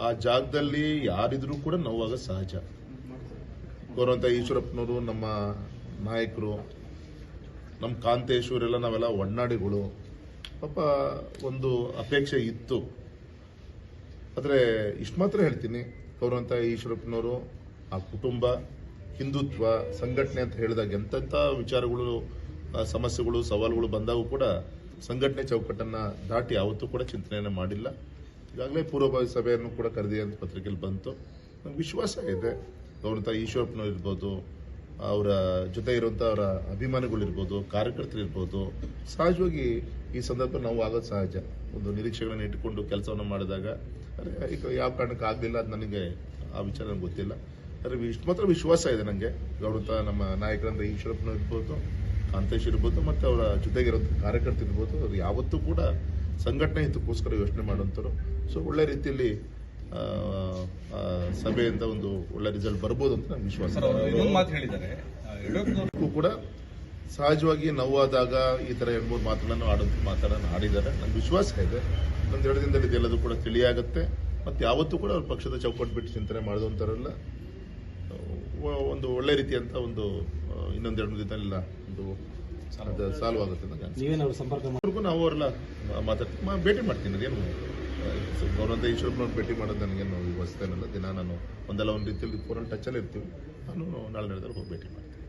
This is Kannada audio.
ಆ ಜಾಗದಲ್ಲಿ ಯಾರಿದ್ರೂ ಕೂಡ ನೋವಾಗ ಸಹಜ. ಗೌರವಂತ ಈಶ್ವರಪ್ಪನವರು, ನಮ್ಮ ನಾಯಕರು, ನಮ್ಮ ಕಾಂತೇಶ್ವರೆಲ್ಲ ನಾವೆಲ್ಲ ಒಡನಾಡಿಗಳು ಪಾಪ ಒಂದು ಅಪೇಕ್ಷೆ ಇತ್ತು. ಆದರೆ ಇಷ್ಟು ಮಾತ್ರ ಹೇಳ್ತೀನಿ. ಗೌರವಂತ ಈಶ್ವರಪ್ಪನವರು, ಆ ಕುಟುಂಬ, ಹಿಂದುತ್ವ, ಸಂಘಟನೆ ಅಂತ ಹೇಳಿದಾಗ ಎಂತೆಂಥ ವಿಚಾರಗಳು ಸಮಸ್ಯೆಗಳು, ಸವಾಲುಗಳು ಬಂದಾಗೂ ಕೂಡ ಸಂಘಟನೆ ಚೌಕಟ್ಟನ್ನು ದಾಟಿ ಯಾವತ್ತೂ ಕೂಡ ಚಿಂತನೆಯನ್ನು ಮಾಡಿಲ್ಲ. ಈಗಾಗಲೇ ಪೂರ್ವಭಾವಿ ಸಭೆಯನ್ನು ಕೂಡ ಕರೆದಿ ಅಂತ ಪತ್ರಿಕೆಯಲ್ಲಿ ಬಂತು. ನಮ್ಗೆ ವಿಶ್ವಾಸ ಇದೆ. ಗೌರವಂತ ಈಶ್ವರಪ್ಪನವ್ರು ಇರ್ಬೋದು ಅವರ ಜೊತೆ ಇರುವಂಥ ಅವರ ಅಭಿಮಾನಿಗಳಿರ್ಬೋದು, ಕಾರ್ಯಕರ್ತರಿರ್ಬೋದು, ಸಹಜವಾಗಿ ಈ ಸಂದರ್ಭ ನಾವು ಆಗೋದು ಸಹಜ. ಒಂದು ನಿರೀಕ್ಷೆಗಳನ್ನು ಇಟ್ಟುಕೊಂಡು ಕೆಲಸವನ್ನು ಮಾಡಿದಾಗ ಈಗ ಯಾವ ಕಾರಣಕ್ಕೆ ಆಗಲಿಲ್ಲ ಅದು ನನಗೆ ಆ ವಿಚಾರ ನನಗೆ ಗೊತ್ತಿಲ್ಲ. ಆದರೆ ಇಷ್ಟು ಮಾತ್ರ ವಿಶ್ವಾಸ ಇದೆ ನನಗೆ ಗೌರವಂತ ನಮ್ಮ ನಾಯಕರಂದ್ರೆ ಈಶ್ವರಪ್ಪನವ್ರು ಇರ್ಬೋದು ಕಾಂತೇಶ್ ಇರ್ಬೋದು, ಮತ್ತು ಅವರ ಜೊತೆಗಿರೋ ಕಾರ್ಯಕರ್ತರು ಇರ್ಬೋದು ಅವ್ರು ಯಾವತ್ತೂ ಕೂಡ ಸಂಘಟನೆ ಹಿತಕ್ಕೋಸ್ಕರ ಯೋಚನೆ ಮಾಡುವಂಥವ್ರು. ಸೊ ಒಳ್ಳೆ ರೀತಿಯಲ್ಲಿ ಸಭೆಯಿಂದ ಒಂದು ಒಳ್ಳೆ ರಿಸಲ್ಟ್ ಬರ್ಬೋದು ಅಂತ ನಮ್ಗೆ ವಿಶ್ವಾಸ. ಕೂಡ ಸಹಜವಾಗಿ ನೋವಾದಾಗ ಈ ತರ ಎರಡು ಮೂರು ಮಾತುಗಳನ್ನು ಆಡೋ ಮಾತಾಡೋಣ ಆಡಿದ್ದಾರೆ. ನನಗೆ ವಿಶ್ವಾಸ ಇದೆ. ಒಂದು ಎರಡು ದಿನದಲ್ಲಿ ಇದೆಲ್ಲದೂ ಕೂಡ ತಿಳಿಯಾಗುತ್ತೆ. ಮತ್ತೆ ಯಾವತ್ತೂ ಕೂಡ ಅವ್ರ ಪಕ್ಷದ ಚೌಕಟ್ಟು ಬಿಟ್ಟು ಚಿಂತನೆ ಮಾಡಿದಂಥವರೆಲ್ಲ ಒಂದು ಒಳ್ಳೆ ರೀತಿಯಂತ ಒಂದು ಇನ್ನೊಂದೆರಡು ಇನ್ನೊಂದು ಎರಡು ಮೂರು ದಿನದಲ್ಲ ಒಂದು ಅದು ಸಾಲ್ವ್ ಆಗುತ್ತೆ ಅಂತ ಅನ್ಸುತ್ತೆ. ಸಂಪರ್ಕ ಮಾಡಿ ಅವ್ರಿಗೂ ನಾವು ಅವರೆಲ್ಲ ಮಾತಾಡ್ತೀವಿ ಭೇಟಿ ಮಾಡ್ತೀನಿ ಅದೇನು ಗೌರವಂತ ಈಶ್ವರಪ್ಪನವ್ರು ಭೇಟಿ ಮಾಡೋದು ನನಗೇನು ವ್ಯವಸ್ಥೆನಲ್ಲ ದಿನ ನಾನು ಒಂದಲ್ಲ ಒಂದು ರೀತಿಯಲ್ಲಿ ಫೋನಲ್ಲಿ ಟಚಲ್ಲಿ ಇರ್ತೀವಿ. ನಾನು ನಾಳೆ ನಡೆದ್ರೆ ಹೋಗಿ ಭೇಟಿ ಮಾಡ್ತೀನಿ.